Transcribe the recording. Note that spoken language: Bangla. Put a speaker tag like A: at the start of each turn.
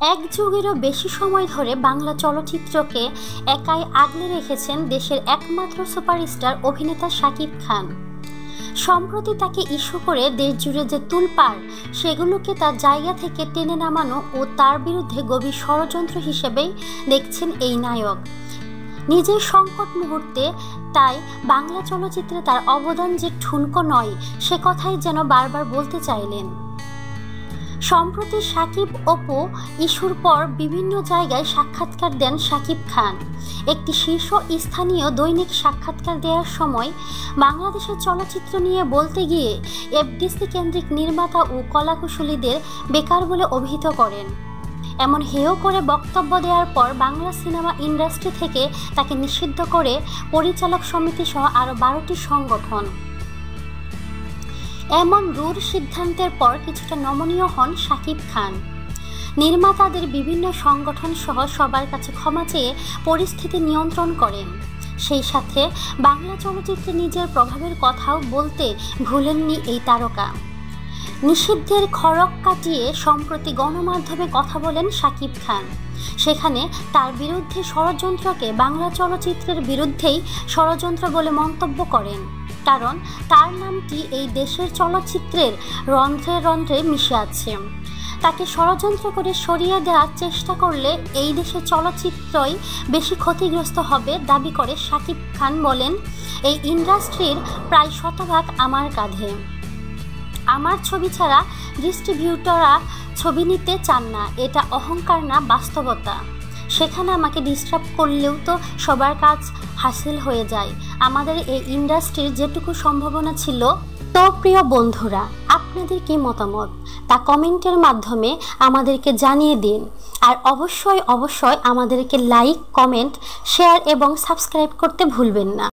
A: এক যুগেরও বেশি সময় ধরে বাংলা চলচ্চিত্রকে একাই আগলে রেখেছেন দেশের একমাত্র সুপারস্টার অভিনেতা শাকিব খান। সম্প্রতি তাকে ইস্যু করে দেশ জুড়ে যে তুলপাড় সেগুলোকে তার জায়গা থেকে টেনে নামানো ও তার বিরুদ্ধে গভীর ষড়যন্ত্র হিসেবেই দেখছেন এই নায়ক। নিজের সংকট মুহূর্তে তাই বাংলা চলচ্চিত্রে তার অবদান যে ঠুনকো নয়, সে কথাই যেন বারবার বলতে চাইলেন। সম্প্রতি সাকিব অপু ইস্যুর পর বিভিন্ন জায়গায় সাক্ষাৎকার দেন সাকিব খান। একটি শীর্ষ স্থানীয় দৈনিক সাক্ষাৎকার দেওয়ার সময় বাংলাদেশের চলচ্চিত্র নিয়ে বলতে গিয়ে এফডিসি কেন্দ্রিক নির্মাতা ও কলাকুশলীদের বেকার বলে অভিহিত করেন। এমন হেয় করে বক্তব্য দেওয়ার পর বাংলা সিনেমা ইন্ডাস্ট্রি থেকে তাকে নিষিদ্ধ করে পরিচালক সমিতি সহ আরও বারোটি সংগঠন। এমন রূঢ় সিদ্ধান্তের পর কিছুটা নমনীয় হন শাকিব খান। নির্মাতাদের বিভিন্ন সংগঠন সহ সবার কাছে ক্ষমা চেয়ে পরিস্থিতি নিয়ন্ত্রণ করেন। সেই সাথে বাংলা চলচ্চিত্রে নিজের প্রভাবের কথাও বলতে ভুলেননি এই তারকা। নিষিদ্ধের খড়ক কাটিয়ে সম্প্রতি গণমাধ্যমে কথা বলেন শাকিব খান। সেখানে তার বিরুদ্ধে ষড়যন্ত্রকে বাংলা চলচ্চিত্রের বিরুদ্ধেই ষড়যন্ত্র বলে মন্তব্য করেন। কারণ তার নামটি এই দেশের চলচ্চিত্রের রন্ধ্রে রন্ধ্রে মিশে আছে। তাকে ষড়যন্ত্র করে সরিয়ে দেওয়ার চেষ্টা করলে এই দেশের চলচ্চিত্রই বেশি ক্ষতিগ্রস্ত হবে দাবি করে শাকিব খান বলেন, এই ইন্ডাস্ট্রির প্রায় শতভাগ আমার কাঁধে। আমার ছবি ছাড়া ডিস্ট্রিবিউটররা ছবি নিতে চান না। এটা অহংকার না, বাস্তবতা। সেখানে আমাকে ডিস্টার্ব করলেও তো সবার কাজ হাসিল হয়ে যায়। আমাদের এই ইন্ডাস্ট্রির যেটুকু সম্ভাবনা ছিল, তো প্রিয় বন্ধুরা, আপনাদের কি মতামত? তা কমেন্টের মাধ্যমে আমাদেরকে জানিয়ে দিন। আর অবশ্যই অবশ্যই আমাদেরকে লাইক কমেন্ট শেয়ার এবং সাবস্ক্রাইব করতে ভুলবেন না।